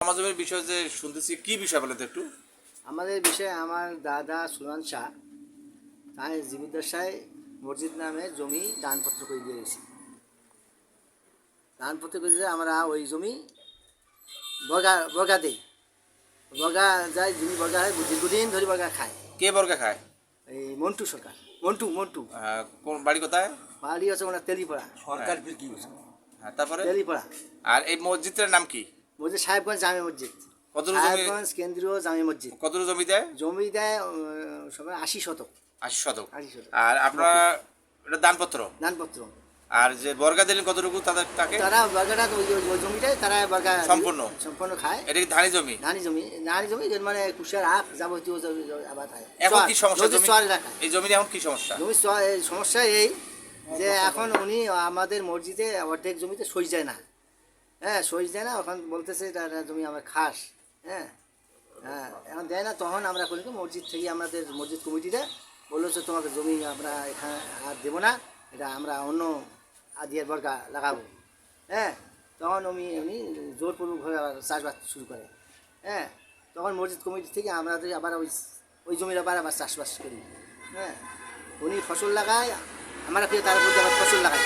জমাজমের বিষয় যে শুনতেছি কি বিষয় বলে তো একটু? আমাদের বিষয়ে আমার দাদা সুলান শাহ তাই জীবিদ্দশায় মসজিদ নামে জমি দানপত্র করে দিয়ে গেছি। দানপত্র করে দিয়ে আমরা ওই জমি বগা বগা দিই। বগা যায় যিনি বগা হয় দীর্ঘদিন ধরে বর্গা খায়। কে বর্গা খায়? এই মন্টু সরকার। মন্টু মন্টু। আহ, কোন বাড়ি কোথায়? বাড়ি আছে ওনার তেলিপাড়া। সরকার হ্যাঁ তারপরে? তেলিপাড়া। আর এই মসজিদটার নাম কি? মসজিদ সাহেবগঞ্জ জামে মসজিদ। কতটুকু সাহেবগঞ্জ কেন্দ্রীয় জামে মসজিদ। কতটুকু জমি দেয়? জমি দেয় সবাই আশি শতক। আশি শতক। আশি শতক। আর আপনার এটা দানপত্র? দানপত্র। আর যে বর্গা দিলেন কতটুকু তাদের তাকে? তারা বাগাটা ওই জমিটাই তারা বাগা সম্পূর্ণ? সম্পূর্ণ খায়। এটা কি ধানি জমি? ধানি জমি। ধানি জমি মানে কুশার আখ যাবতীয় আবাদ হয়। এখন কি সমস্যা জমি? এই জমির এখন কি সমস্যা? জমি সমস্যা এই যে এখন উনি আমাদের মসজিদে অর্ধেক জমিতে সই যায় না। হ্যাঁ সই দেয় না, ওখান বলতেছে জমি আমার খাস। হ্যাঁ হ্যাঁ এখন দেয় না, তখন আমরা করি মসজিদ থেকে আমাদের মসজিদ কমিটিটা বলল যে তোমাকে জমি আমরা এখানে আর দেবো না, এটা আমরা অন্য আদিয়ার বর্গা লাগাবো। হ্যাঁ তখন উনি উনি জোরপূর্বকভাবে আবার চাষবাস শুরু করে। হ্যাঁ তখন মসজিদ কমিটি থেকে আমাদের আবার ওই ওই জমির আবার আবার চাষবাস করি। হ্যাঁ উনি ফসল লাগায়, আমরা ফিরে তার মধ্যে আবার ফসল লাগাই।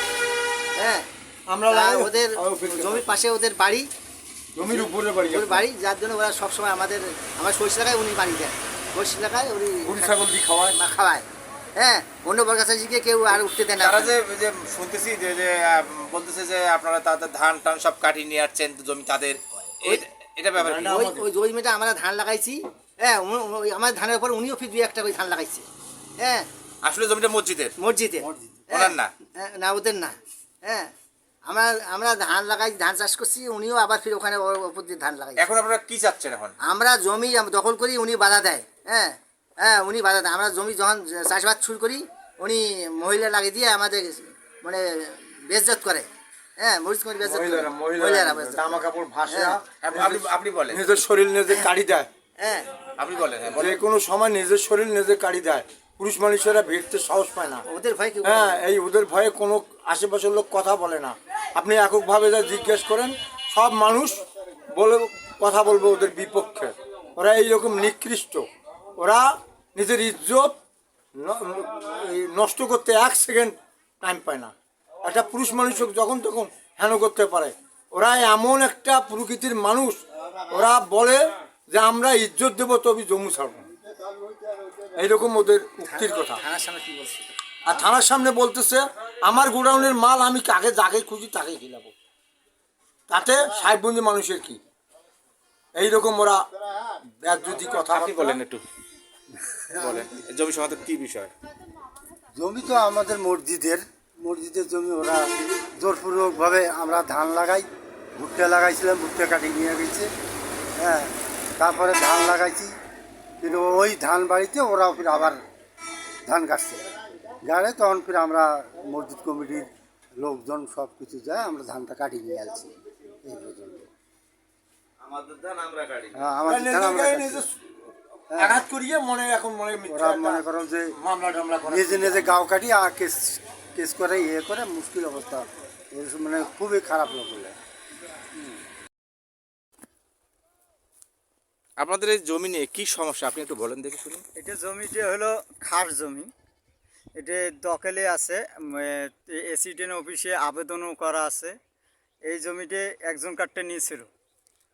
হ্যাঁ আমরা ওদের হয়। জমির পাশে ওদের বাড়ি। জমির উপরে বাড়ি ওর বাড়ি যার জন্য ওরা সবসময় আমাদের আমার সরিষা লাগায় উনি বাড়ি দেয়। সরিষা লাগায় উনি গরু ছাগল দিয়ে খাওয়ায়? মা খাওয়ায়। হ্যাঁ অন্য বরগাছাজিকে কেউ আর উঠতে দেয় না। তারা যে যে শুনতেছি যে যে বলতেছে যে আপনারা তাদের ধান টান সব কাটিয়ে নিয়ে আসছেন জমি তাদের। এটা ব্যাপার ওই ওই জমিটা আমরা ধান লাগাইছি। হ্যাঁ আমার ধানের উপর উনিও ফির দুই একটা করে ধান লাগাইছে। হ্যাঁ। আসলে জমিটা মসজিদের? মসজিদে। ওনার না? হ্যাঁ, না ওদের না। হ্যাঁ। আমরা আমরা ধান লাগাই ধান চাষ করছি উনিও আবার ফির ওখানে ওর উপর দিয়ে ধান লাগাই এখন আপনারা কি চাচ্ছেন এখন? আমরা জমি দখল করি উনি বাধা দেয় হ্যাঁ? হ্যাঁ উনি বাধা দেয়। আমরা জমি যখন চাষবাস শুরু করি উনি মহিলা লাগিয়ে দিয়ে আমাদের মানে বেজত করে হ্যাঁ মরিচ করে বেজত করে। মহিলারা মহিলারা মহিলারা বেজ্জত জামা করে। কাপড় ভাসে হ্যাঁ। আপনি আপনি বলেন। নিজের শরীর নিজে কাড়ি দেয়। হ্যাঁ। আপনি বলেন হ্যাঁ যে কোনো সময় নিজের শরীর নিজের কাড়ি দেয়। পুরুষ মানুষেরা ভিড়তে সাহস পায় না। ওদের ভয় হ্যাঁ এই ওদের ভয়ে কোনো আশেপাশের লোক কথা বলে না। আপনি এককভাবে যা জিজ্ঞেস করেন সব মানুষ বলে কথা বলবে ওদের বিপক্ষে। ওরা এইরকম নিকৃষ্ট। ওরা নিজের ইজ্জত নষ্ট করতে এক সেকেন্ড টাইম পায় না। একটা পুরুষ মানুষ যখন তখন হেন করতে পারে। ওরা এমন একটা প্রকৃতির মানুষ। ওরা বলে যে আমরা ইজ্জত দেবো তবে জমু ছাড়বো। এইরকম ওদের উক্তির কথা। থানার সামনে কি বলছে? আর থানার সামনে বলতেছে আমার গোডাউনের মাল আমি কাকে যাকে খুঁজি তাকে খিলাবো তাতে সাহেববন্দি মানুষের কি? এইরকম ওরা ব্যাধি কথা আপনি বলেন একটু। বলেন। জমি সংক্রান্ত কি বিষয়? জমি তো আমাদের মসজিদের মসজিদের জমি ওরা জোরপূর্বকভাবে আমরা ধান লাগাই ভুট্টা লাগাইছিলাম ভুট্টা কাটিয়ে নিয়ে গেছে। হ্যাঁ তারপরে ধান লাগাইছি। কিন্তু ওই ধান বাড়িতে ওরাও ফির আবার ধান কাটছে। গাড়ে তখন ফির আমরা মসজিদ কমিটির লোকজন সব কিছু যায় আমরা ধানটা কাটিয়ে নিয়ে আসছি এই পর্যন্ত। আমাদের ধান আমরা কাটি। হ্যাঁ, আমাদের ধান আমরা নিজেকে কাটছি। নিজে আঘাত করিয়ে মনে এখন মনে ওরা মনে করো যে মামলা টামলা করে। নিজে নিজে গাও কাটি আর কেস কেস করে ইয়ে করে মুশকিল অবস্থা। মানে খুবই খারাপ লোক বলে আপনাদের এই জমি নিয়ে কি সমস্যা? আপনি একটু বলেন দেখে শুনুন। এটা জমিটা হলো খাস জমি। এটা দখলে আছে এসিডেন্ট অফিসে আবেদনও করা আছে। এই জমিতে একজন কাটতে নিয়েছিল।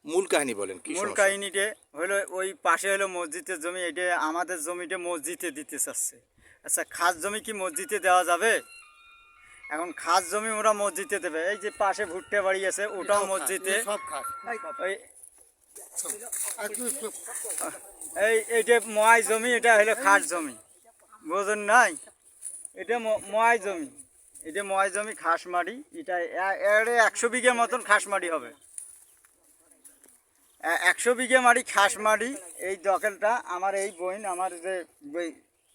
মূল কাহিনী বলেন কি মূল কাহিনীতে হলো ওই পাশে হলো মসজিদের জমি এটা আমাদের জমিতে মসজিদে দিতে চাচ্ছে। আচ্ছা খাস জমি কি মসজিদে দেওয়া যাবে? এখন খাস জমি ওরা মসজিদে দেবে। এই যে পাশে ভুট্টে বাড়ি আছে ওটাও মসজিদে। সব খাস ওই এই এইটা ময় জমি, এটা হলো খাস জমি। বোঝেন নাই? এটা ম- ময় জমি। এটা ময় জমি, খাস মাটি। এটা একশো বিঘে মতন খাস মাটি হবে। একশো বিঘে মাটি খাস মাটি। এই দখলটা আমার এই বোন, আমার যে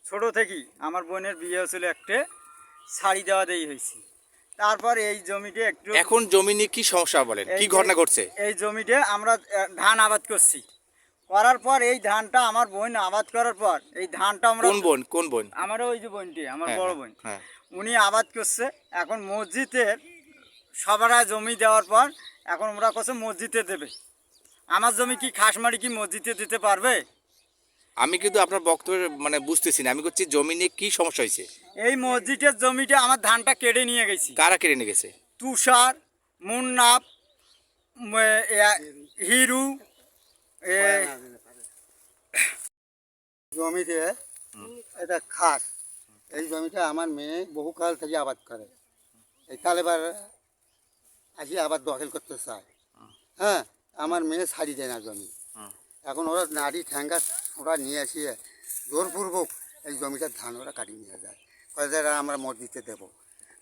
ছোটো থেকেই, আমার বোনের বিয়ে হয়েছিল একটা শাড়ি দেওয়া দেই হয়েছে। তারপর এই জমিতে একটু এখন জমি নিয়ে কি সমস্যা বলেন? কি ঘটনা ঘটছে? এই জমিতে আমরা ধান আবাদ করছি। করার পর এই ধানটা আমার বোন আবাদ করার পর এই ধানটা আমরা কোন বোন? কোন বোন? আমারও ওই যে বোনটি আমার হ্যাঁ, বড় হ্যাঁ, বোন। হ্যাঁ। উনি আবাদ করছে। এখন মসজিদের সবারা জমি দেওয়ার পর এখন ওরা করছে মসজিদে দেবে। আমার জমি কি খাসমারি কি মসজিদে দিতে পারবে? আমি কিন্তু আপনার বক্তব্য মানে বুঝতেছি না। আমি করছি জমি নিয়ে কি সমস্যা হয়েছে? এই মসজিদের জমিটা আমার ধানটা কেড়ে নিয়ে গেছি। কারা কেড়ে নিয়ে গেছে? তুষার মুন্নাপ হিরু জমিতে এটা খাস। এই জমিটা আমার মেয়ে বহুকাল থেকে আবাদ করে। এই তাহলে এবার আসি আবার দখল করতে চায়। হ্যাঁ আমার মেয়ে ছাড়ি দেয় না জমি। এখন ওরা নারী ঠ্যাঙ্গা ওরা নিয়ে আসিয়ে জোরপূর্বক এই জমিটার ধান ওরা কাটিয়ে নিয়ে যায়। কয়ে যে, আমরা মসজিদে দেবো।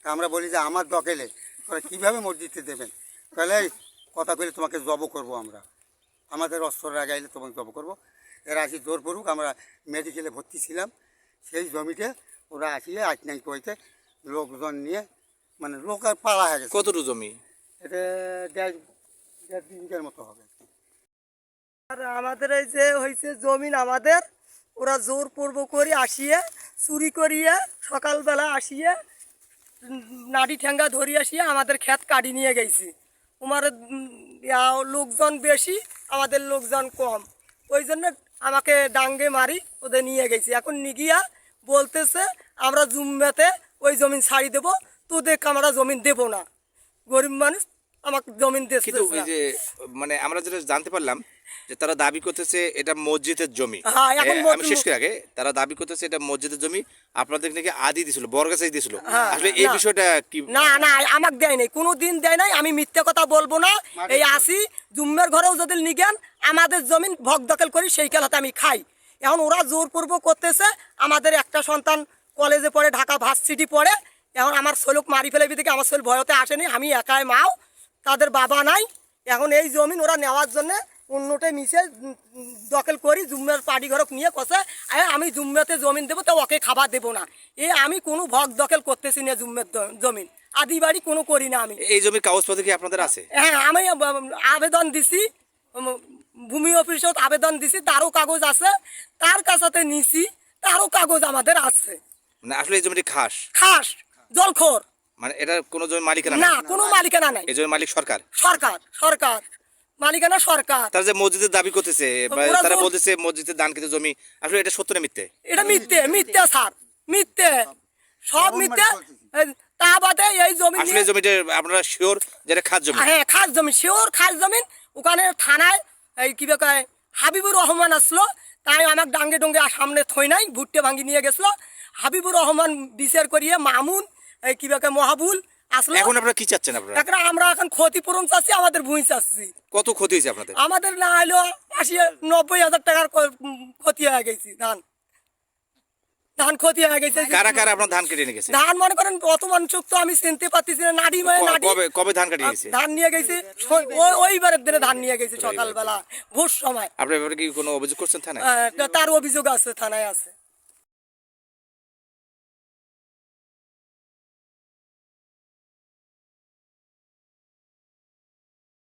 তা আমরা বলি যে আমার দখলে ওরা কীভাবে মসজিদে দেবেন? তাহলে কথা বলে তোমাকে জব করব আমরা। আমাদের অস্ত্র লাগাইলে তোমাকে জব করব। এরা আসি জোরপূর্বক আমরা মেডিকেলে ভর্তি ছিলাম। সেই জমিতে ওরা আসিয়ে আট নাই কইতে লোকজন নিয়ে মানে লোক আর পালা হয়ে গেছে। কতটুকু জমি? এটা দেড় দেড় দিনের মতো হবে। আর আমাদের এই যে হয়েছে জমিন আমাদের ওরা জোর পূর্ব করে আসিয়ে চুরি করিয়ে সকালবেলা আসিয়ে নাড়ি ঠ্যাঙ্গা ধরি আসিয়ে আমাদের ক্ষেত কাটি নিয়ে গেছি। তোমার লোকজন বেশি আমাদের লোকজন কম। ওই জন্য আমাকে ডাঙ্গে মারি ওদের নিয়ে গেছি। এখন নিগিয়া বলতেছে আমরা জুম্মেতে ওই জমিন ছাড়ি দেবো তোদেরকে আমরা জমিন দেবো না। গরিব মানুষ আমাকে জমিন যে মানে আমরা যেটা জানতে পারলাম যে তারা দাবি করতেছে এটা মসজিদের জমি। হ্যাঁ, আমি শেষ করে আগে। তারা দাবি করতেছে এটা মসজিদের জমি। আপনাদের নাকি আদি দিছিল বরগাছাই দিছিল। হ্যাঁ, আসলে এই বিষয়টা কি না না আমাকে দেয় নাই কোনো দিন দেয় নাই আমি মিথ্যে কথা বলব না। এই আসি জুম্মের ঘরেও যদি নিগেন আমাদের জমিন ভগ দখল করি সেই খেলাতে আমি খাই। এখন ওরা জোরপূর্বক করতেছে আমাদের একটা সন্তান কলেজে পড়ে ঢাকা ভার্সিটি পড়ে। এখন আমার শৈলক মারি ফেলে থেকে আমার শৈল ভয়তে আসেনি আমি একাই মাও তাদের বাবা নাই। এখন এই জমিন ওরা নেওয়ার জন্য অন্যটে মিশে দখল করি জুম্মের পার্টি ঘরক নিয়ে কষে আমি জুম্মেতে জমিন দেবো তো ওকে খাবার দেবো না। এ আমি কোনো ভগ দখল করতেছি না জুম্মের জমিন। আদি বাড়ি কোনো করি না আমি। এই জমির কাগজপত্র কি আপনাদের আছে? হ্যাঁ আমি আবেদন দিছি ভূমি অফিসত আবেদন দিছি তারও কাগজ আছে তার কাছাতে নিছি তারও কাগজ আমাদের আছে। মানে আসলে এই জমিটি খাস? খাস জলখোর। মানে এটা কোনো জমি মালিকানা না না কোনো মালিকানা নাই। এই জমির মালিক সরকার? সরকার সরকার। মালিকানা সরকার। তারা যে মসজিদের দাবি করতেছে তারা বলতেছে মসজিদের দান কিন্তু জমি আসলে এটা সত্য না মিথ্যে? এটা মিথ্যে মিথ্যে স্যার মিথ্যে। সব মিথ্যে। তা বাদে এই জমি আসলে জমিটা আপনারা শিওর যেটা খাস জমি? হ্যাঁ খাস জমি শিওর খাস জমিন ওখানে থানায় এই কি কয় হাবিবুর রহমান আসলো। তাই আমার ডাঙ্গে ডঙ্গে আর সামনে থই নাই ভুট্টে ভাঙ্গি নিয়ে গেছিল। হাবিবুর রহমান বিচার করিয়ে মামুন এই কি মহাবুল আসলো এখন আপনারা কি চাচ্ছেন আপনারা? এখন আমরা এখন ক্ষতিপূরণ চাচ্ছি আমাদের ভূমি চাচ্ছি। কত ক্ষতি হয়েছে আপনাদের? আমাদের না হলো আশি নব্বই হাজার টাকার ক্ষতি হয়ে গেছি ধান। ধান ক্ষতি হয়ে গেছে। কারা কারা আপনার ধান কেটে নিয়ে গেছে? ধান মনে করেন অতমান চোখ তো আমি চিনতে পারতেছি না নাডি মানে নাডি। কবে কবে ধান কাটিয়ে গেছে ধান নিয়ে গেছি ওই- ওইবারের দিনে ধান নিয়ে গেছি সকালবেলা ভোর সময়। ব্যাপারে কি কোনো অভিযোগ করছেন থানায়? তার অভিযোগ আছে থানায় আছে।